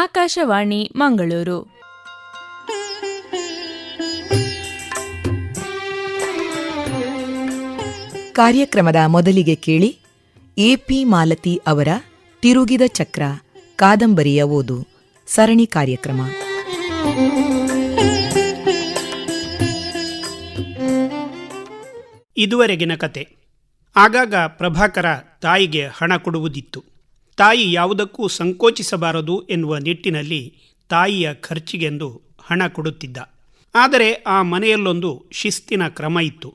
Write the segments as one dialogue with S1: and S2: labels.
S1: ಆಕಾಶವಾಣಿ ಮಂಗಳೂರು.
S2: ಕಾರ್ಯಕ್ರಮದ ಮೊದಲಿಗೆ ಕೇಳಿ ಎಪಿ ಮಾಲತಿ ಅವರ ತಿರುಗಿದ ಚಕ್ರ ಕಾದಂಬರಿಯ ಓದು ಸರಣಿ ಕಾರ್ಯಕ್ರಮ.
S3: ಇದುವರೆಗಿನ ಕತೆ. ಆಗಾಗ ಪ್ರಭಾಕರ ತಾಯಿಗೆ ಹಣ ಕೊಡುವುದಿತ್ತು. ತಾಯಿ ಯಾವುದಕ್ಕೂ ಸಂಕೋಚಿಸಬಾರದು ಎನ್ನುವ ನಿಟ್ಟಿನಲ್ಲಿ ತಾಯಿಯ ಖರ್ಚಿಗೆಂದು ಹಣ ಕೊಡುತ್ತಿದ್ದ. ಆದರೆ ಆ ಮನೆಯಲ್ಲೊಂದು ಶಿಸ್ತಿನ ಕ್ರಮ ಇತ್ತು.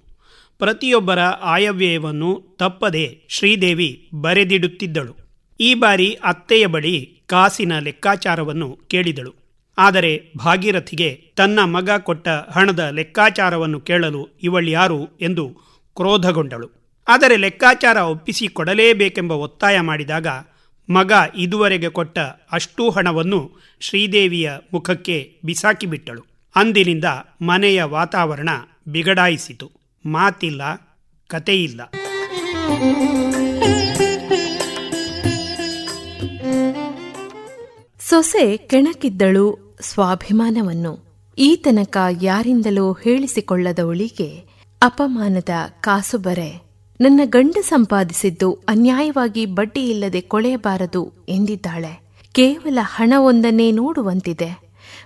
S3: ಪ್ರತಿಯೊಬ್ಬರ ಆಯವ್ಯಯವನ್ನು ತಪ್ಪದೆ ಶ್ರೀದೇವಿ ಬರೆದಿಡುತ್ತಿದ್ದಳು. ಈ ಬಾರಿ ಅತ್ತೆಯ ಬಳಿ ಕಾಸಿನ ಲೆಕ್ಕಾಚಾರವನ್ನು ಕೇಳಿದಳು. ಆದರೆ ಭಾಗೀರಥಿಗೆ ತನ್ನ ಮಗ ಕೊಟ್ಟ ಹಣದ ಲೆಕ್ಕಾಚಾರವನ್ನು ಕೇಳಲು ಇವಳ್ಯಾರು ಎಂದು ಕ್ರೋಧಗೊಂಡಳು. ಆದರೆ ಲೆಕ್ಕಾಚಾರ ಒಪ್ಪಿಸಿ ಕೊಡಲೇಬೇಕೆಂಬ ಒತ್ತಾಯ ಮಾಡಿದಾಗ ಮಗ ಇದುವರೆಗೆ ಕೊಟ್ಟ ಅಷ್ಟೂ ಹಣವನ್ನು ಶ್ರೀದೇವಿಯ ಮುಖಕ್ಕೆ ಬಿಸಾಕಿಬಿಟ್ಟಳು. ಅಂದಿನಿಂದ ಮನೆಯ ವಾತಾವರಣ ಬಿಗಡಾಯಿಸಿತು. ಮಾತಿಲ್ಲ, ಕತೆಯಿಲ್ಲ.
S4: ಸೊಸೆ ಕೆಣಕಿದ್ದಳು ಸ್ವಾಭಿಮಾನವನ್ನು. ಈ ತನಕ ಯಾರಿಂದಲೂ ಹೇಳಿಸಿಕೊಳ್ಳದವಳಿಗೆ ಅಪಮಾನದ ಕಾಸು ಬರೆ ನನ್ನ ಗಂಡ ಸಂಪಾದಿಸಿದ್ದು ಅನ್ಯಾಯವಾಗಿ ಬಡ್ಡಿ ಇಲ್ಲದೆ ಕೊಳೆಯಬಾರದು ಎಂದಿದ್ದಾಳೆ. ಕೇವಲ ಹಣವೊಂದನ್ನೇ ನೋಡುವಂತಿದೆ.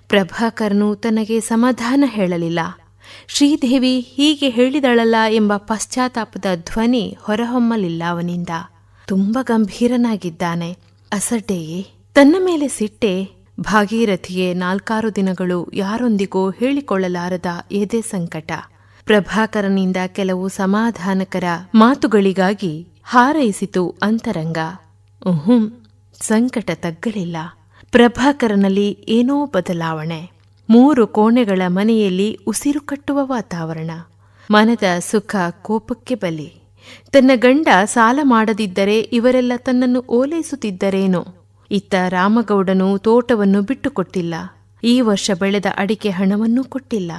S4: ಪ್ರಭಾಕರ್ನು ತನಗೆ ಸಮಾಧಾನ ಹೇಳಲಿಲ್ಲ. ಶ್ರೀದೇವಿ ಹೀಗೆ ಹೇಳಿದಳಲ್ಲ ಎಂಬ ಪಶ್ಚಾತ್ತಾಪದ ಧ್ವನಿ ಹೊರಹೊಮ್ಮಲಿಲ್ಲ ಅವನಿಂದ. ತುಂಬ ಗಂಭೀರನಾಗಿದ್ದಾನೆ. ಅಸಡ್ಡೆಯೇ. ತನ್ನ ಮೇಲೆ ಸಿಟ್ಟೆ. ಭಾಗೀರಥಿಯೇ ನಾಲ್ಕಾರು ದಿನಗಳು ಯಾರೊಂದಿಗೂ ಹೇಳಿಕೊಳ್ಳಲಾರದ ಎದೆ ಸಂಕಟ. ಪ್ರಭಾಕರನಿಂದ ಕೆಲವು ಸಮಾಧಾನಕರ ಮಾತುಗಳಿಗಾಗಿ ಹಾರೈಸಿತು ಅಂತರಂಗ. ಉಹುಂ ಸಂಕಟ ತಗ್ಗಲಿಲ್ಲ. ಪ್ರಭಾಕರನಲ್ಲಿ ಏನೋ ಬದಲಾವಣೆ. ಮೂರು ಕೋಣೆಗಳ ಮನೆಯಲ್ಲಿ ಉಸಿರು ಕಟ್ಟುವ ವಾತಾವರಣ. ಮನದ ಸುಖ ಕೋಪಕ್ಕೆ ಬಲಿ. ತನ್ನ ಗಂಡ ಸಾಲ ಮಾಡದಿದ್ದರೆ ಇವರೆಲ್ಲ ತನ್ನನ್ನು ಓಲೈಸುತ್ತಿದ್ದರೇನೋ. ಇತ್ತ ರಾಮಗೌಡನು ತೋಟವನ್ನು ಬಿಟ್ಟುಕೊಟ್ಟಿಲ್ಲ. ಈ ವರ್ಷ ಬೆಳೆದ ಅಡಿಕೆ ಹಣವನ್ನೂ ಕೊಟ್ಟಿಲ್ಲ.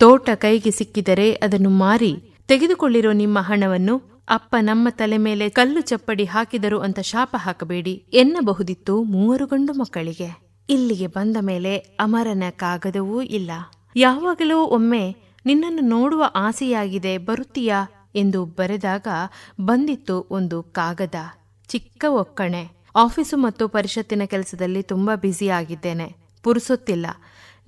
S4: ತೋಟ ಕೈಗೆ ಸಿಕ್ಕಿದರೆ ಅದನ್ನು ಮಾರಿ, ತೆಗೆದುಕೊಳ್ಳಿರೋ ನಿಮ್ಮ ಹಣವನ್ನು ಅಪ್ಪ ನಮ್ಮ ತಲೆ ಮೇಲೆ ಕಲ್ಲು ಚಪ್ಪಡಿ ಹಾಕಿದರು ಅಂತ ಶಾಪ ಹಾಕಬೇಡಿ. ಎನ್ನಬಹುದಿತ್ತು ಮೂವರು ಗಂಡು ಮಕ್ಕಳಿಗೆ. ಇಲ್ಲಿಗೆ ಬಂದ ಮೇಲೆ ಅಮರನ ಕಾಗದವೂ ಇಲ್ಲ. ಯಾವಾಗಲೂ ಒಮ್ಮೆ ನಿನ್ನನ್ನು ನೋಡುವ ಆಸೆಯಾಗಿದೆ ಬರುತ್ತೀಯಾ ಎಂದು ಬರೆದಾಗ ಬಂದಿತ್ತು ಒಂದು ಕಾಗದ. ಚಿಕ್ಕ ಒಕ್ಕಣೆ. ಆಫೀಸು ಮತ್ತು ಪರಿಷತ್ತಿನ ಕೆಲಸದಲ್ಲಿ ತುಂಬಾ ಬ್ಯುಸಿಯಾಗಿದ್ದೇನೆ ಪುರುಸೊತ್ತಿಲ್ಲ.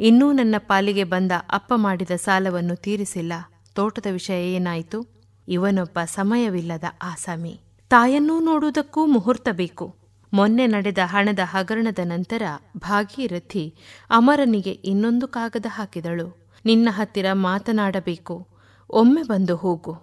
S4: ಇನ್ನೂ ನನ್ನ ಪಾಲಿಗೆ ಬಂದ ಅಪ್ಪ ಮಾಡಿದ ಸಾಲವನ್ನು ತೀರಿಸಿಲ್ಲ. ತೋಟದ ವಿಷಯ ಏನಾಯಿತು? ಇವನೊಬ್ಬ ಸಮಯವಿಲ್ಲದ ಆಸಾಮಿ. ತಾಯನ್ನೂ ನೋಡುವುದಕ್ಕೂ ಮುಹೂರ್ತ ಬೇಕು. ಮೊನ್ನೆ ನಡೆದ ಹಣದ ಹಗರಣದ ನಂತರ ಭಾಗೀರಥಿ ಅಮರನಿಗೆ ಇನ್ನೊಂದು ಕಾಗದ ಹಾಕಿದಳು. ನಿನ್ನ ಹತ್ತಿರ ಮಾತನಾಡಬೇಕು. ಒಮ್ಮೆ ಬಂದು ಹೋಗು.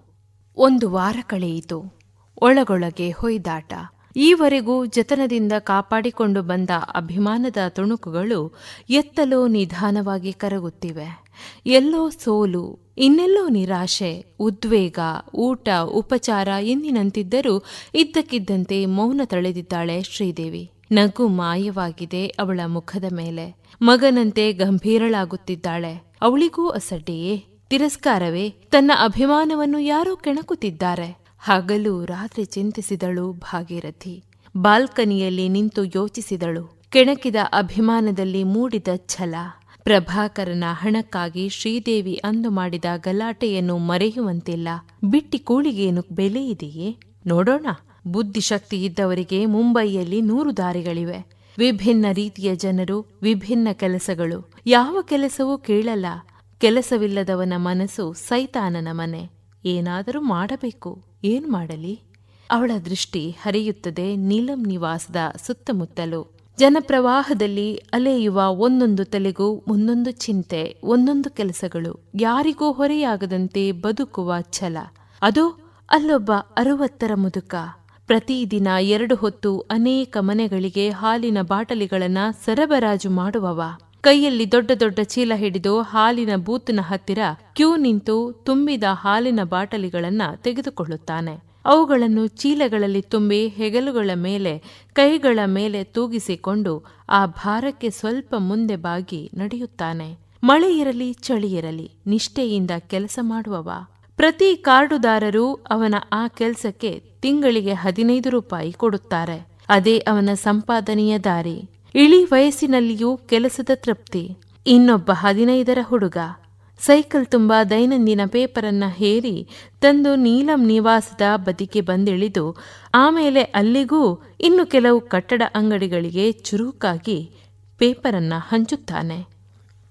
S4: ಒಂದು ವಾರ ಕಳೆಯಿತು. ಒಳಗೊಳಗೆ ಹೊಯ್ದಾಟ. ಈವರೆಗೂ ಜತನದಿಂದ ಕಾಪಾಡಿಕೊಂಡು ಬಂದ ಅಭಿಮಾನದ ತುಣುಕುಗಳು ಎತ್ತಲೋ ನಿಧಾನವಾಗಿ ಕರಗುತ್ತಿವೆ. ಎಲ್ಲೋ ಸೋಲು, ಇನ್ನೆಲ್ಲೋ ನಿರಾಶೆ, ಉದ್ವೇಗ, ಊಟ, ಉಪಚಾರ ಎಂದಿನಂತಿದ್ದರೂ ಇದ್ದಕ್ಕಿದ್ದಂತೆ ಮೌನ ತಳೆದಿದ್ದಾಳೆ ಶ್ರೀದೇವಿ. ನಗು ಮಾಯವಾಗಿದೆ ಅವಳ ಮುಖದ ಮೇಲೆ. ಮಗನಂತೆ ಗಂಭೀರಳಾಗುತ್ತಿದ್ದಾಳೆ. ಅವಳಿಗೂ ಅಸಡ್ಡೆಯೇ, ತಿರಸ್ಕಾರವೇ, ತನ್ನ ಅಭಿಮಾನವನ್ನು ಯಾರೋ ಕೆಣಕುತ್ತಿದ್ದಾರೆ. ಹಗಲು ರಾತ್ರಿ ಚಿಂತಿಸಿದಳು ಭಾಗೀರಥಿ. ಬಾಲ್ಕನಿಯಲ್ಲಿ ನಿಂತು ಯೋಚಿಸಿದಳು. ಕೆಣಕಿದ ಅಭಿಮಾನದಲ್ಲಿ ಮೂಡಿದ ಛಲ. ಪ್ರಭಾಕರನ ಹಣಕ್ಕಾಗಿ ಶ್ರೀದೇವಿ ಅಂದು ಮಾಡಿದ ಗಲಾಟೆಯನ್ನು ಮರೆಯುವಂತಿಲ್ಲ. ಬಿಟ್ಟಿ ಕೂಳಿಗೇನು ಬೆಲೆ ಇದೆಯೇ ನೋಡೋಣ. ಬುದ್ಧಿಶಕ್ತಿ ಇದ್ದವರಿಗೆ ಮುಂಬೈಯಲ್ಲಿ ನೂರು ದಾರಿಗಳಿವೆ. ವಿಭಿನ್ನ ರೀತಿಯ ಜನರು, ವಿಭಿನ್ನ ಕೆಲಸಗಳು. ಯಾವ ಕೆಲಸವೂ ಕೇಳಲ್ಲ. ಕೆಲಸವಿಲ್ಲದವನ ಮನಸ್ಸು ಸೈತಾನನ ಮನೆ. ಏನಾದರೂ ಮಾಡಬೇಕು. ಏನ್ ಮಾಡಲಿ? ಅವಳ ದೃಷ್ಟಿ ಹರಿಯುತ್ತದೆ ನೀಲಂ ನಿವಾಸದ ಸುತ್ತಮುತ್ತಲು. ಜನಪ್ರವಾಹದಲ್ಲಿ ಅಲೆಯುವ ಒಂದೊಂದು ತಲೆಗೂ ಒಂದೊಂದು ಚಿಂತೆ, ಒಂದೊಂದು ಕೆಲಸಗಳು, ಯಾರಿಗೂ ಹೊರೆಯಾಗದಂತೆ ಬದುಕುವ ಛಲ. ಅದು ಅಲ್ಲೊಬ್ಬ ಅರುವತ್ತರ ಮುದುಕ. ಪ್ರತಿದಿನ ಎರಡು ಹೊತ್ತು ಅನೇಕ ಮನೆಗಳಿಗೆ ಹಾಲಿನ ಬಾಟಲಿಗಳನ್ನ ಸರಬರಾಜು ಮಾಡುವವ. ಕೈಯಲ್ಲಿ ದೊಡ್ಡ ದೊಡ್ಡ ಚೀಲ ಹಿಡಿದು ಹಾಲಿನ ಬೂತ್ನ ಹತ್ತಿರ ಕ್ಯೂ ನಿಂತು ತುಂಬಿದ ಹಾಲಿನ ಬಾಟಲಿಗಳನ್ನ ತೆಗೆದುಕೊಳ್ಳುತ್ತಾನೆ. ಅವುಗಳನ್ನು ಚೀಲಗಳಲ್ಲಿ ತುಂಬಿ ಹೆಗಲುಗಳ ಮೇಲೆ, ಕೈಗಳ ಮೇಲೆ ತೂಗಿಸಿಕೊಂಡು ಆ ಭಾರಕ್ಕೆ ಸ್ವಲ್ಪ ಮುಂದೆ ಬಾಗಿ ನಡೆಯುತ್ತಾನೆ. ಮಳೆ ಇರಲಿ, ಚಳಿ ಇರಲಿ, ನಿಷ್ಠೆಯಿಂದ ಕೆಲಸ ಮಾಡುವವ. ಪ್ರತಿ ಕಾರ್ಡುದಾರರು ಅವನ ಆ ಕೆಲಸಕ್ಕೆ ತಿಂಗಳಿಗೆ ಹದಿನೈದು ರೂಪಾಯಿ ಕೊಡುತ್ತಾರೆ. ಅದೇ ಅವನ ಸಂಪಾದನೆಯ ದಾರಿ. ಇಳಿ ವಯಸ್ಸಿನಲ್ಲಿಯೂ ಕೆಲಸದ ತೃಪ್ತಿ. ಇನ್ನೊಬ್ಬ ಹದಿನೈದರ ಹುಡುಗ. ಸೈಕಲ್ ತುಂಬ ದೈನಂದಿನ ಪೇಪರನ್ನ ಹೇರಿ ತಂದು ನೀಲಂ ನಿವಾಸದ ಬದಿಗೆ ಬಂದಿಳಿದು, ಆಮೇಲೆ ಅಲ್ಲಿಗೂ ಇನ್ನು ಕೆಲವು ಕಟ್ಟಡ ಅಂಗಡಿಗಳಿಗೆ ಚುರುಕಾಗಿ ಪೇಪರನ್ನ ಹಂಚುತ್ತಾನೆ.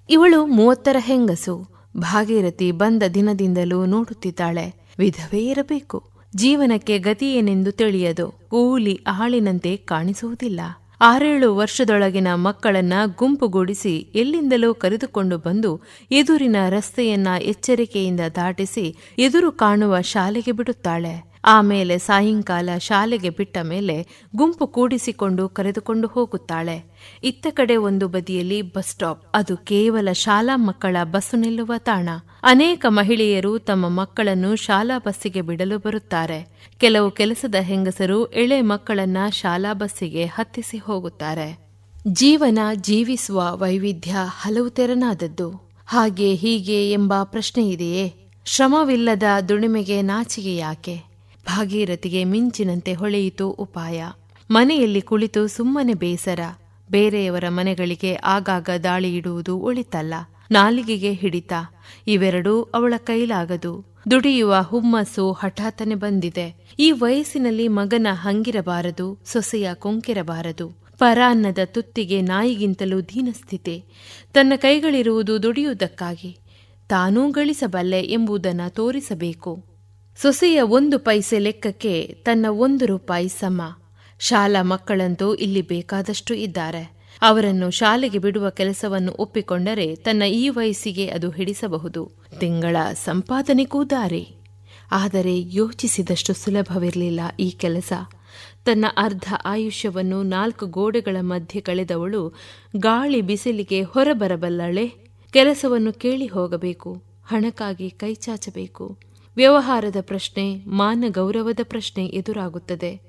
S4: ಇವಳು ಮೂವತ್ತರ ಹೆಂಗಸು. ಭಾಗೀರಥಿ ಬಂದ ದಿನದಿಂದಲೂ ನೋಡುತ್ತಿದ್ದಾಳೆ. ವಿಧವೇ ಇರಬೇಕು. ಜೀವನಕ್ಕೆ ಗತಿಯೇನೆಂದು ತಿಳಿಯದು. ಕೂಲಿ ಆಳಿನಂತೆ ಕಾಣಿಸುವುದಿಲ್ಲ. ಆರೇಳು ವರ್ಷದೊಳಗಿನ ಮಕ್ಕಳನ್ನ ಗುಂಪುಗೂಡಿಸಿ ಎಲ್ಲಿಂದಲೋ ಕರೆದುಕೊಂಡು ಬಂದು ಎದುರಿನ ರಸ್ತೆಯನ್ನ ಎಚ್ಚರಿಕೆಯಿಂದ ದಾಟಿಸಿ ಎದುರು ಕಾಣುವ ಶಾಲೆಗೆ ಬಿಡುತ್ತಾಳೆ. ಆಮೇಲೆ ಸಾಯಂಕಾಲ ಶಾಲೆಗೆ ಬಿಟ್ಟ ಮೇಲೆ ಗುಂಪು ಕೂಡಿಸಿಕೊಂಡು ಕರೆದುಕೊಂಡು ಹೋಗುತ್ತಾಳೆ. ಇತ್ತ ಕಡೆ ಒಂದು ಬದಿಯಲ್ಲಿ ಬಸ್ ಸ್ಟಾಪ್. ಅದು ಕೇವಲ ಶಾಲಾ ಮಕ್ಕಳ ಬಸ್ಸು ನಿಲ್ಲುವ ತಾಣ. ಅನೇಕ ಮಹಿಳೆಯರು ತಮ್ಮ ಮಕ್ಕಳನ್ನು ಶಾಲಾ ಬಸ್ಸಿಗೆ ಬಿಡಲು ಬರುತ್ತಾರೆ. ಕೆಲವು ಕೆಲಸದ ಹೆಂಗಸರು ಎಳೆ ಮಕ್ಕಳನ್ನ ಶಾಲಾ ಬಸ್ಸಿಗೆ ಹತ್ತಿಸಿ ಹೋಗುತ್ತಾರೆ. ಜೀವನ ಜೀವಿಸುವ ವೈವಿಧ್ಯ ಹಲವು ತೆರನಾದದ್ದು. ಹಾಗೆ ಹೀಗೆ ಎಂಬ ಪ್ರಶ್ನೆ ಇದೆಯೇ ಶ್ರಮವಿಲ್ಲದ ದುಡಿಮೆಗೆ ನಾಚಿಗೆ ಯಾಕೆ ಭಾಗೀರಥಿಗೆ ಮಿಂಚಿನಂತೆ ಹೊಳೆಯಿತು ಉಪಾಯ. ಮನೆಯಲ್ಲಿ ಕುಳಿತು ಸುಮ್ಮನೆ ಬೇಸರ. ಬೇರೆಯವರ ಮನೆಗಳಿಗೆ ಆಗಾಗ ದಾಳಿ ಇಡುವುದು ಒಳಿತಲ್ಲ. ನಾಲಿಗೆಗೆ ಹಿಡಿತ. ಇವೆರಡೂ ಅವಳ ಕೈಲಾಗದು. ದುಡಿಯುವ ಹುಮ್ಮಸ್ಸು ಹಠಾತ್ತನೆ ಬಂದಿದೆ. ಈ ವಯಸ್ಸಿನಲ್ಲಿ ಮಗನ ಹಂಗಿರಬಾರದು, ಸೊಸೆಯ ಕೊಂಕಿರಬಾರದು. ಪರಾನ್ನದ ತುತ್ತಿಗೆ ನಾಯಿಗಿಂತಲೂ ದೀನಸ್ಥಿತಿ. ತನ್ನ ಕೈಗಳಿರುವುದು ದುಡಿಯುವುದಕ್ಕಾಗಿ. ತಾನೂ ಗಳಿಸಬಲ್ಲೆ ಎಂಬುದನ್ನು ತೋರಿಸಬೇಕು. ಸೊಸೆಯ ಒಂದು ಪೈಸೆ ಲೆಕ್ಕಕ್ಕೆ ತನ್ನ ಒಂದು ರೂಪಾಯಿ ಸಮ. ಶಾಲಾ ಮಕ್ಕಳಂತೂ ಇಲ್ಲಿ ಬೇಕಾದಷ್ಟು ಇದ್ದಾರೆ. ಅವರನ್ನು ಶಾಲೆಗೆ ಬಿಡುವ ಕೆಲಸವನ್ನು ಒಪ್ಪಿಕೊಂಡರೆ ತನ್ನ ಈ ವಯಸ್ಸಿಗೆ ಅದು ಹಿಡಿಸಬಹುದು. ತಿಂಗಳ ಸಂಪಾದನೆಗೂ ದಾರಿ ಆದರೆ ಯೋಚಿಸಿದಷ್ಟು ಸುಲಭವಿರಲಿಲ್ಲ ಈ ಕೆಲಸ. ತನ್ನ ಅರ್ಧ ಆಯುಷ್ಯವನ್ನು ನಾಲ್ಕು ಗೋಡೆಗಳ ಮಧ್ಯೆ ಕಳೆದವಳು ಗಾಳಿ ಬಿಸಿಲಿಗೆ ಹೊರಬರಬಲ್ಲಳೆ. ಕೆಲಸವನ್ನು ಕೇಳಿ ಹೋಗಬೇಕು. ಹಣಕ್ಕಾಗಿ ಕೈಚಾಚಬೇಕು ವ್ಯವಹಾರದ ಪ್ರಶ್ನೆ, ಮಾನ ಗೌರವದ ಪ್ರಶ್ನೆ ಎದುರಾಗುತ್ತದೆ.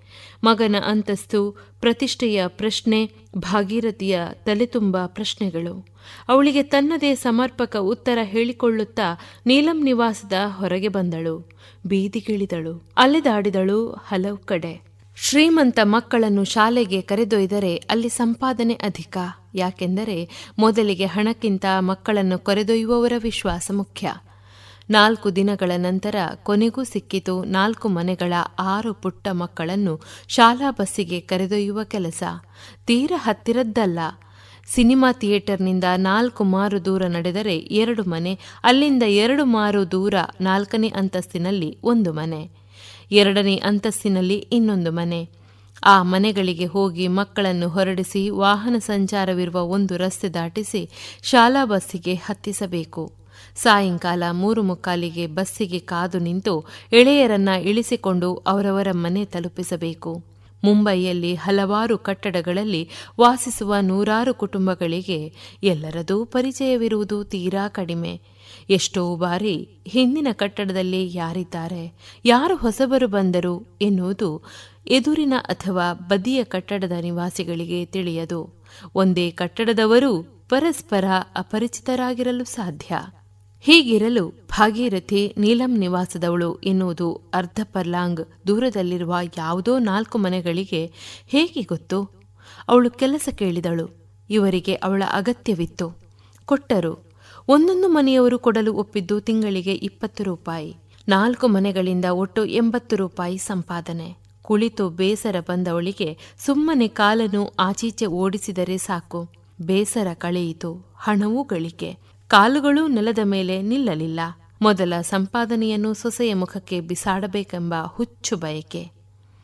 S4: ಮಗನ ಅಂತಸ್ತು, ಪ್ರತಿಷ್ಠೆಯ ಪ್ರಶ್ನೆ, ಭಾಗೀರಥಿಯ ತಲೆತುಂಬ ಪ್ರಶ್ನೆಗಳು. ಅವಳಿಗೆ ತನ್ನದೇ ಸಮರ್ಪಕ ಉತ್ತರ ಹೇಳಿಕೊಳ್ಳುತ್ತಾ ನೀಲಂ ನಿವಾಸದ ಹೊರಗೆ ಬಂದಳು. ಬೀದಿಗಿಳಿದಳು ಅಲೆದಾಡಿದಳು ಹಲವು ಕಡೆ. ಶ್ರೀಮಂತ ಮಕ್ಕಳನ್ನು ಶಾಲೆಗೆ ಕರೆದೊಯ್ದರೆ ಅಲ್ಲಿ ಸಂಪಾದನೆ ಅಧಿಕ. ಯಾಕೆಂದರೆ ಮೊದಲಿಗೆ ಹಣಕ್ಕಿಂತ ಮಕ್ಕಳನ್ನು ಕರೆದೊಯ್ಯುವವರ ವಿಶ್ವಾಸ ಮುಖ್ಯ. ನಾಲ್ಕು ದಿನಗಳ ನಂತರ ಕೊನೆಗೂ ಸಿಕ್ಕಿತು ನಾಲ್ಕು ಮನೆಗಳ ಆರು ಪುಟ್ಟ ಮಕ್ಕಳನ್ನು ಶಾಲಾ ಬಸ್ಸಿಗೆ ಕರೆದೊಯ್ಯುವ ಕೆಲಸ. ತೀರ ಹತ್ತಿರದ್ದಲ್ಲ. ಸಿನಿಮಾ ಥಿಯೇಟರ್ನಿಂದ ನಾಲ್ಕು ಮಾರು ದೂರ ನಡೆದರೆ ಎರಡು ಮನೆ, ಅಲ್ಲಿಂದ ಎರಡು ಮಾರು ದೂರ ನಾಲ್ಕನೇ ಅಂತಸ್ತಿನಲ್ಲಿ ಒಂದು ಮನೆ. ಎರಡನೇ ಅಂತಸ್ತಿನಲ್ಲಿ ಇನ್ನೊಂದು ಮನೆ. ಆ ಮನೆಗಳಿಗೆ ಹೋಗಿ ಮಕ್ಕಳನ್ನು ಹೊರಡಿಸಿ ವಾಹನ ಸಂಚಾರವಿರುವ ಒಂದು ರಸ್ತೆ ದಾಟಿಸಿ ಶಾಲಾ ಬಸ್ಸಿಗೆ ಹತ್ತಿಸಬೇಕು. ಸಾಯಂಕಾಲ ಮೂರು ಮುಕ್ಕಾಲಿಗೆ ಬಸ್ಸಿಗೆ ಕಾದು ನಿಂತು ಎಳೆಯರನ್ನ ಇಳಿಸಿಕೊಂಡು ಅವರವರ ಮನೆ ತಲುಪಿಸಬೇಕು. ಮುಂಬೈಯಲ್ಲಿ ಹಲವಾರು ಕಟ್ಟಡಗಳಲ್ಲಿ ವಾಸಿಸುವ ನೂರಾರು ಕುಟುಂಬಗಳಿಗೆ ಎಲ್ಲರದೂ ಪರಿಚಯವಿರುವುದು ತೀರಾ ಕಡಿಮೆ. ಎಷ್ಟೋ ಬಾರಿ ಹಿಂದಿನ ಕಟ್ಟಡದಲ್ಲಿ ಯಾರಿದ್ದಾರೆ, ಯಾರು ಹೊಸಬರು ಬಂದರು ಎನ್ನುವುದು ಎದುರಿನ ಅಥವಾ ಬದಿಯ ಕಟ್ಟಡದ ನಿವಾಸಿಗಳಿಗೆ ತಿಳಿಯದು. ಒಂದೇ ಕಟ್ಟಡದವರು ಪರಸ್ಪರ ಅಪರಿಚಿತರಾಗಿರಲು ಸಾಧ್ಯ. ಹೀಗಿರಲು ಭಾಗೀರಥಿ ನೀಲಂ ನಿವಾಸದವಳು ಎನ್ನುವುದು ಅರ್ಧ ಪರ್ಲಾಂಗ್ ದೂರದಲ್ಲಿರುವ ಯಾವುದೋ ನಾಲ್ಕು ಮನೆಗಳಿಗೆ ಹೇಗೆ ಗೊತ್ತು? ಅವಳು ಕೆಲಸ ಕೇಳಿದಳು. ಇವರಿಗೆ ಅವಳ ಅಗತ್ಯವಿತ್ತು. ಕೊಟ್ಟರು. ಒಂದೊಂದು ಮನೆಯವರು ಕೊಡಲು ಒಪ್ಪಿದ್ದು ತಿಂಗಳಿಗೆ ಇಪ್ಪತ್ತು ರೂಪಾಯಿ. ನಾಲ್ಕು ಮನೆಗಳಿಂದ ಒಟ್ಟು ಎಂಬತ್ತು ರೂಪಾಯಿ ಸಂಪಾದನೆ. ಕುಳಿತು ಬೇಸರ ಬಂದವಳಿಗೆ ಸುಮ್ಮನೆ ಕಾಲನ್ನು ಆಚೀಚೆ ಓಡಿಸಿದರೆ ಸಾಕು. ಬೇಸರ ಕಳೆಯಿತು. ಹಣವೂ ಗಳಿಕೆ. ಕಾಲುಗಳೂ ನೆಲದ ಮೇಲೆ ನಿಲ್ಲಲಿಲ್ಲ. ಮೊದಲ ಸಂಪಾದನೆಯನ್ನು ಸೊಸೆಯ ಮುಖಕ್ಕೆ ಬಿಸಾಡಬೇಕೆಂಬ ಹುಚ್ಚು ಬಯಕೆ.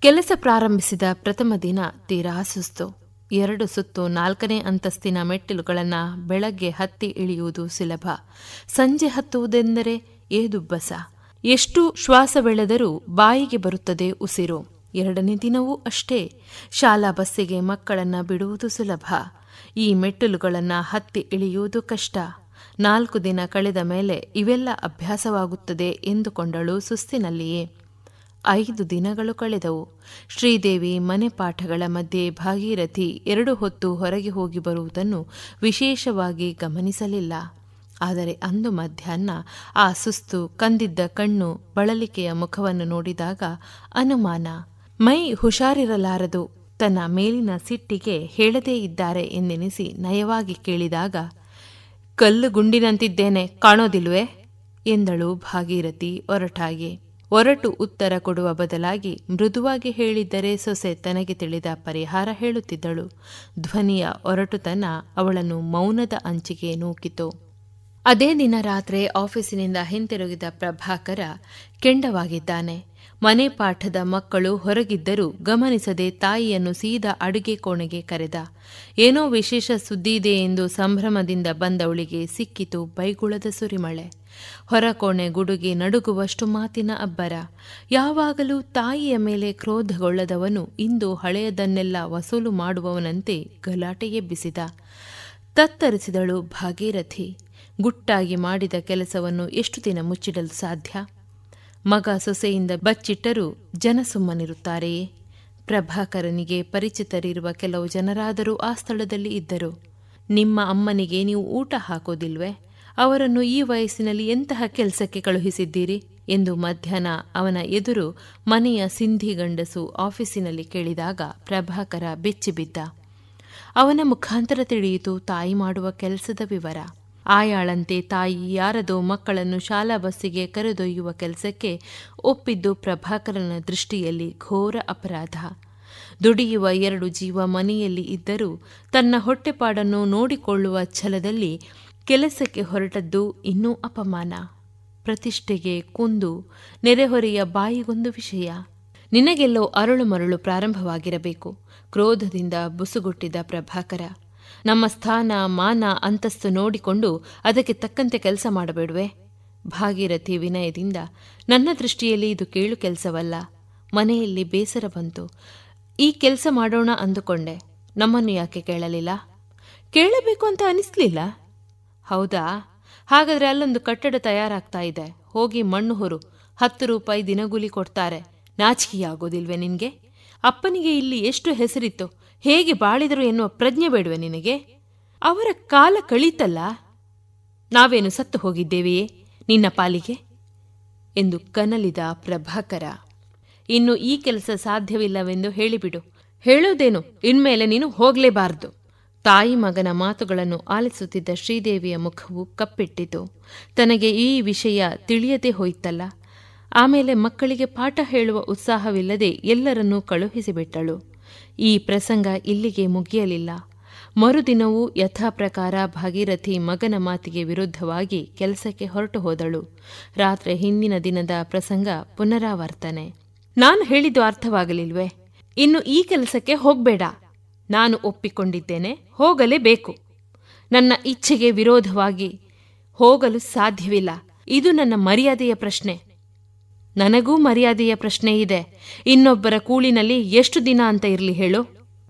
S4: ಕೆಲಸ ಪ್ರಾರಂಭಿಸಿದ ಪ್ರಥಮ ದಿನ ತೀರಾ ಸುಸ್ತು. ಎರಡು ಸುತ್ತು ನಾಲ್ಕನೇ ಅಂತಸ್ತಿನ ಮೆಟ್ಟಿಲುಗಳನ್ನು ಬೆಳಗ್ಗೆ ಹತ್ತಿ ಇಳಿಯುವುದು ಸುಲಭ. ಸಂಜೆ ಹತ್ತುವುದೆಂದರೆ ಏದುಬ್ಬಸ. ಎಷ್ಟು ಶ್ವಾಸವೆಳೆದರೂ ಬಾಯಿಗೆ ಬರುತ್ತದೆ ಉಸಿರು. ಎರಡನೇ ದಿನವೂ ಅಷ್ಟೇ. ಶಾಲಾ ಬಸ್ಸಿಗೆ ಮಕ್ಕಳನ್ನು ಬಿಡುವುದು ಸುಲಭ. ಈ ಮೆಟ್ಟಿಲುಗಳನ್ನು ಹತ್ತಿ ಇಳಿಯುವುದು ಕಷ್ಟ. ನಾಲ್ಕು ದಿನ ಕಳೆದ ಮೇಲೆ ಇವೆಲ್ಲ ಅಭ್ಯಾಸವಾಗುತ್ತದೆ ಎಂದುಕೊಂಡಳು ಸುಸ್ತಿನಲ್ಲಿಯೇ. ಐದು ದಿನಗಳು ಕಳೆದವು. ಶ್ರೀದೇವಿ ಮನೆ ಪಾಠಗಳ ಮಧ್ಯೆ ಭಾಗೀರಥಿ ಎರಡು ಹೊತ್ತು ಹೊರಗೆ ಹೋಗಿ ಬರುವುದನ್ನು ವಿಶೇಷವಾಗಿ ಗಮನಿಸಲಿಲ್ಲ. ಆದರೆ ಅಂದು ಮಧ್ಯಾಹ್ನ ಆ ಸುಸ್ತು, ಕಂದಿದ್ದ ಕಣ್ಣು, ಬಳಲಿಕೆಯ ಮುಖವನ್ನು ನೋಡಿದಾಗ ಅನುಮಾನ. ಮೈ ಹುಷಾರಿರಲಾರದು. ತನ್ನ ಮೇಲಿನ ಸಿಟ್ಟಿಗೆ ಹೇಳದೇ ಇದ್ದಾರೆ ಎಂದೆನಿಸಿ ನಯವಾಗಿ ಕೇಳಿದಾಗ ಕಲ್ಲು ಗುಂಡಿನಂತಿದ್ದೇನೆ ಕಾಣೋದಿಲ್ವೇ? ಎಂದಳು ಭಾಗೀರಥಿ ಒರಟಾಗಿ. ಒರಟು ಉತ್ತರ ಕೊಡುವ ಬದಲಾಗಿ ಮೃದುವಾಗಿ ಹೇಳಿದ್ದರೆ ಸೊಸೆ ತನಗೆ ತಿಳಿದ ಪರಿಹಾರ ಹೇಳುತ್ತಿದ್ದಳು. ಧ್ವನಿಯ ಒರಟುತನ ಅವಳನ್ನು ಮೌನದ ಅಂಚಿಗೆ ನೂಕಿತು. ಅದೇ ದಿನ ರಾತ್ರಿ ಆಫೀಸಿನಿಂದ ಹಿಂತಿರುಗಿದ ಪ್ರಭಾಕರ ಕೆಂಡವಾಗಿದ್ದಾನೆ. ಮನೆ ಪಾಠದ ಮಕ್ಕಳು ಹೊರಗಿದ್ದರೂ ಗಮನಿಸದೆ ತಾಯಿಯನ್ನು ಸೀದಾ ಅಡುಗೆ ಕೋಣೆಗೆ ಕರೆದ. ಏನೋ ವಿಶೇಷ ಸುದ್ದಿ ಇದೆ ಎಂದು ಸಂಭ್ರಮದಿಂದ ಬಂದವಳಿಗೆ ಸಿಕ್ಕಿತು ಬೈಗುಳದ ಸುರಿಮಳೆ. ಹೊರಕೋಣೆ ಗುಡುಗಿ ನಡುಗುವಷ್ಟು ಮಾತಿನ ಅಬ್ಬರ. ಯಾವಾಗಲೂ ತಾಯಿಯ ಮೇಲೆ ಕ್ರೋಧಗೊಳ್ಳದವನು ಇಂದು ಹಳೆಯದನ್ನೆಲ್ಲ ವಸೂಲು ಮಾಡುವವನಂತೆ ಗಲಾಟೆ ಎಬ್ಬಿಸಿದ ತತ್ತರಿಸಿದಳು ಭಾಗೀರಥಿ. ಗುಟ್ಟಾಗಿ ಮಾಡಿದ ಕೆಲಸವನ್ನು ಎಷ್ಟು ದಿನ ಮುಚ್ಚಿಡಲು ಸಾಧ್ಯ? ಮಗ ಸೊಸೆಯಿಂದ ಬಚ್ಚಿಟ್ಟರೂ ಜನ ಸುಮ್ಮನಿರುತ್ತಾರೆಯೇ ಪ್ರಭಾಕರನಿಗೆ ಪರಿಚಿತರಿರುವ ಕೆಲವು ಜನರಾದರೂ ಆ ಸ್ಥಳದಲ್ಲಿ ಇದ್ದರು. ನಿಮ್ಮ ಅಮ್ಮನಿಗೆ ನೀವು ಊಟ ಹಾಕೋದಿಲ್ವೇ? ಅವರನ್ನು ಈ ವಯಸ್ಸಿನಲ್ಲಿ ಎಂತಹ ಕೆಲಸಕ್ಕೆ ಕಳುಹಿಸಿದ್ದೀರಿ? ಎಂದು ಮಧ್ಯಾಹ್ನ ಅವನ ಎದುರು ಮನೆಯ ಸಿಂಧಿ ಗಂಡಸು ಆಫೀಸಿನಲ್ಲಿ ಕೇಳಿದಾಗ ಪ್ರಭಾಕರ ಬೆಚ್ಚಿಬಿದ್ದ. ಅವನ ಮುಖಾಂತರ ತಿಳಿಯಿತು ತಾಯಿ ಮಾಡುವ ಕೆಲಸದ ವಿವರ. ಆಯಾಳಂತೆ ತಾಯಿ ಯಾರದೋ ಮಕ್ಕಳನ್ನು ಶಾಲಾ ಬಸ್ಸಿಗೆ ಕರೆದೊಯ್ಯುವ ಕೆಲಸಕ್ಕೆ ಒಪ್ಪಿದ್ದು ಪ್ರಭಾಕರನ ದೃಷ್ಟಿಯಲ್ಲಿ ಘೋರ ಅಪರಾಧ. ದುಡಿಯುವ ಎರಡು ಜೀವ ಮನೆಯಲ್ಲಿ ಇದ್ದರೂ ತನ್ನ ಹೊಟ್ಟೆಪಾಡನ್ನು ನೋಡಿಕೊಳ್ಳುವ ಛಲದಲ್ಲಿ ಕೆಲಸಕ್ಕೆ ಹೊರಟದ್ದು ಇನ್ನೂ ಅಪಮಾನ. ಪ್ರತಿಷ್ಠೆಗೆ ಕುಂದು ನೆರೆಹೊರೆಯ ಬಾಯಿಗೊಂದು ವಿಷಯ. ನಿನಗೆಲ್ಲೋ ಅರಳು ಮರಳು ಪ್ರಾರಂಭವಾಗಿರಬೇಕು. ಕ್ರೋಧದಿಂದ ಬುಸುಗುಟ್ಟಿದ ಪ್ರಭಾಕರ. ನಮ್ಮ ಸ್ಥಾನ, ಮಾನ, ಅಂತಸ್ತು ನೋಡಿಕೊಂಡು ಅದಕ್ಕೆ ತಕ್ಕಂತೆ ಕೆಲಸ ಮಾಡಬೇಡುವೆ. ಭಾಗೀರಥಿ ವಿನಯದಿಂದ, ನನ್ನ ದೃಷ್ಟಿಯಲ್ಲಿ ಇದು ಕೇಳು ಕೆಲಸವಲ್ಲ. ಮನೆಯಲ್ಲಿ ಬೇಸರ ಬಂತು. ಈ ಕೆಲಸ ಮಾಡೋಣ ಅಂದುಕೊಂಡೆ. ನಮ್ಮನ್ನು ಯಾಕೆ ಕೇಳಲಿಲ್ಲ? ಕೇಳಬೇಕು ಅಂತ ಅನಿಸ್ಲಿಲ್ಲ? ಹೌದಾ? ಹಾಗಾದ್ರೆ ಅಲ್ಲೊಂದು ಕಟ್ಟಡ ತಯಾರಾಗ್ತಾ ಇದೆ. ಹೋಗಿ ಮಣ್ಣು ಹೊರು. ಹತ್ತು ರೂಪಾಯಿ ದಿನಗೂಲಿ ಕೊಡ್ತಾರೆ. ನಾಚಿಕೆಯಾಗೋದಿಲ್ವೇ ನಿನ್ಗೆ? ಅಪ್ಪನಿಗೆ ಇಲ್ಲಿ ಎಷ್ಟು ಹೆಸರಿತ್ತು? ಹೇಗೆ ಬಾಳಿದರು ಎನ್ನುವ ಪ್ರಜ್ಞೆ ಬೇಡುವೆ ನಿನಗೆ? ಅವರ ಕಾಲ ಕಳೀತಲ್ಲ. ನಾವೇನು ಸತ್ತು ಹೋಗಿದ್ದೇವೆಯೇ ನಿನ್ನ ಪಾಲಿಗೆ? ಎಂದು ಕನಲಿದ ಪ್ರಭಾಕರ, ಇನ್ನು ಈ ಕೆಲಸ ಸಾಧ್ಯವಿಲ್ಲವೆಂದು ಹೇಳಿಬಿಡು. ಹೇಳೋದೇನು ಇನ್ಮೇಲೆ ನೀನು ಹೋಗಲೇಬಾರದು. ತಾಯಿ ಮಗನ ಮಾತುಗಳನ್ನು ಆಲಿಸುತ್ತಿದ್ದ ಶ್ರೀದೇವಿಯ ಮುಖವು ಕಪ್ಪಿಟ್ಟಿತು. ತನಗೆ ಈ ವಿಷಯ ತಿಳಿಯದೆ ಹೋಯಿತಲ್ಲ. ಆಮೇಲೆ ಮಕ್ಕಳಿಗೆ ಪಾಠ ಹೇಳುವ ಉತ್ಸಾಹವಿಲ್ಲದೆ ಎಲ್ಲರನ್ನೂ ಕಳುಹಿಸಿಬಿಟ್ಟಳು. ಈ ಪ್ರಸಂಗ ಇಲ್ಲಿಗೆ ಮುಗಿಯಲಿಲ್ಲ. ಮರುದಿನವೂ ಯಥಾಪ್ರಕಾರ ಭಾಗೀರಥಿ ಮಗನ ಮಾತಿಗೆ ವಿರುದ್ಧವಾಗಿ ಕೆಲಸಕ್ಕೆ ಹೊರಟು ಹೋದಳು. ರಾತ್ರಿ ಹಿಂದಿನ ದಿನದ ಪ್ರಸಂಗ ಪುನರಾವರ್ತನೆ. ನಾನು ಹೇಳಿದ್ದು ಅರ್ಥವಾಗಲಿಲ್ವೇ? ಇನ್ನು ಈ ಕೆಲಸಕ್ಕೆ ಹೋಗ್ಬೇಡ. ನಾನು ಒಪ್ಪಿಕೊಂಡಿದ್ದೇನೆ, ಹೋಗಲೇಬೇಕು. ನನ್ನ ಇಚ್ಛೆಗೆ ವಿರೋಧವಾಗಿ ಹೋಗಲು ಸಾಧ್ಯವಿಲ್ಲ. ಇದು ನನ್ನ ಮರ್ಯಾದೆಯ ಪ್ರಶ್ನೆ. ನನಗೂ ಮರ್ಯಾದೆಯ ಪ್ರಶ್ನೆ ಇದೆ. ಇನ್ನೊಬ್ಬರ ಕೂಳಿನಲ್ಲಿ ಎಷ್ಟು ದಿನ ಅಂತ ಇರಲಿ ಹೇಳು.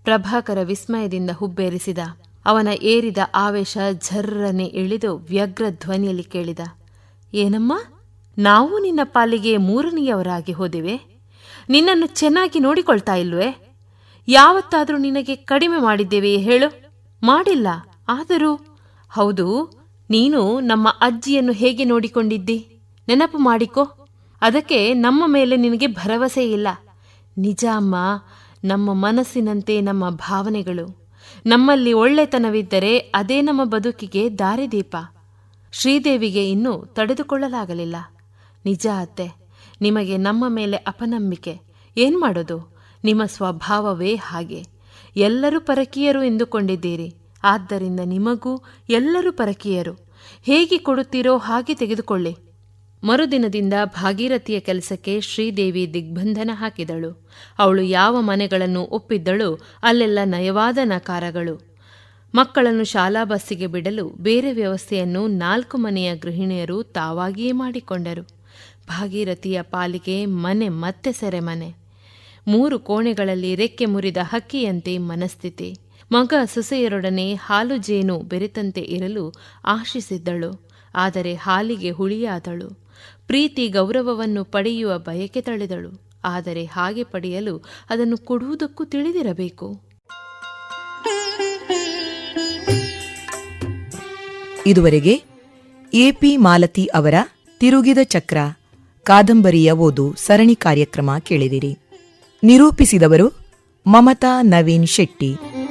S4: ಪ್ರಭಾಕರ ವಿಸ್ಮಯದಿಂದ ಹುಬ್ಬೇರಿಸಿದ. ಅವನ ಏರಿದ ಆವೇಶ ಝರ್ರನೆ ಇಳಿದು ವ್ಯಗ್ರ ಧ್ವನಿಯಲ್ಲಿ ಕೇಳಿದ. ಏನಮ್ಮ? ನಾವು ನಿನ್ನ ಪಾಲಿಗೆ ಮೂರನೆಯವರಾಗಿ ಹೋದೆವೆ. ನಿನ್ನನ್ನು ಚೆನ್ನಾಗಿ ನೋಡಿಕೊಳ್ತಾ ಇಲ್ವೇ? ಯಾವತ್ತಾದರೂ ನಿನಗೆ ಕಡಿಮೆ ಮಾಡಿದ್ದೇವೆಯೇ ಹೇಳು. ಮಾಡಿಲ್ಲ. ಆದರೂ? ಹೌದು. ನೀನು ನಮ್ಮ ಅಜ್ಜಿಯನ್ನು ಹೇಗೆ ನೋಡಿಕೊಂಡಿದ್ದಿ? ನೆನಪು ಮಾಡಿಕೋ. ಅದಕ್ಕೆ ನಮ್ಮ ಮೇಲೆ ನಿನಗೆ ಭರವಸೆ ಇಲ್ಲ. ನಿಜ ಅಮ್ಮ, ನಮ್ಮ ಮನಸ್ಸಿನಂತೆ ನಮ್ಮ ಭಾವನೆಗಳು. ನಮ್ಮಲ್ಲಿ ಒಳ್ಳೆತನವಿದ್ದರೆ ಅದೇ ನಮ್ಮ ಬದುಕಿಗೆ ದಾರಿದೀಪ. ಶ್ರೀದೇವಿಗೆ ಇನ್ನೂ ತಡೆದುಕೊಳ್ಳಲಾಗಲಿಲ್ಲ. ನಿಜ ಅತ್ತೆ, ನಿಮಗೆ ನಮ್ಮ ಮೇಲೆ ಅಪನಂಬಿಕೆ. ಏನ್ ಮಾಡೋದು? ನಿಮ್ಮ ಸ್ವಭಾವವೇ ಹಾಗೆ. ಎಲ್ಲರೂ ಪರಕೀಯರು ಎಂದುಕೊಂಡಿದ್ದೀರಿ. ಆದ್ದರಿಂದ ನಿಮಗೂ ಎಲ್ಲರೂ ಪರಕೀಯರು. ಹೇಗೆ ಕೊಡುತ್ತೀರೋ ಹಾಗೆ ತೆಗೆದುಕೊಳ್ಳಿ. ಮರುದಿನದಿಂದ ಭಾಗೀರಥಿಯ ಕೆಲಸಕ್ಕೆ ಶ್ರೀದೇವಿ ದಿಗ್ಬಂಧನ ಹಾಕಿದಳು. ಅವಳು ಯಾವ ಮನೆಗಳನ್ನು ಒಪ್ಪಿದ್ದಳೋ, ಅಲ್ಲೆಲ್ಲ ನಯವಾದ ನಕಾರಗಳು. ಮಕ್ಕಳನ್ನು ಶಾಲಾ ಬಸ್ಸಿಗೆ ಬಿಡಲು ಬೇರೆ ವ್ಯವಸ್ಥೆಯನ್ನು ನಾಲ್ಕು ಮನೆಯ ಗೃಹಿಣಿಯರು ತಾವಾಗಿಯೇ ಮಾಡಿಕೊಂಡರು. ಭಾಗೀರಥಿಯ ಪಾಲಿಗೆ ಮನೆ ಮತ್ತೆ ಸೆರೆಮನೆ. ಮೂರು ಕೋಣೆಗಳಲ್ಲಿ ರೆಕ್ಕೆ ಮುರಿದ ಹಕ್ಕಿಯಂತೆ ಮನಸ್ಥಿತಿ. ಮಗ ಸೊಸೆಯರೊಡನೆ ಹಾಲು ಜೇನು ಬೆರೆತಂತೆ ಇರಲು ಆಶಿಸಿದ್ದಳು. ಆದರೆ ಹಾಲಿಗೆ ಹುಳಿಯಾದಳು. ಪ್ರೀತಿ ಗೌರವವನ್ನು ಪಡೆಯುವ ಬಯಕೆ ತಳೆದಳು. ಆದರೆ ಹಾಗೆ ಪಡೆಯಲು ಅದನ್ನು ಕೊಡುವುದಕ್ಕೂ ತಿಳಿದಿರಬೇಕು.
S2: ಇದುವರೆಗೆ ಎಪಿ ಮಾಲತಿ ಅವರ ತಿರುಗಿದ ಚಕ್ರ, ಕಾದಂಬರಿಯ ಓದು ಸರಣಿ ಕಾರ್ಯಕ್ರಮ ಕೇಳಿದಿರಿ. ನಿರೂಪಿಸಿದವರು ಮಮತಾ ನವೀನ್ ಶೆಟ್ಟಿ.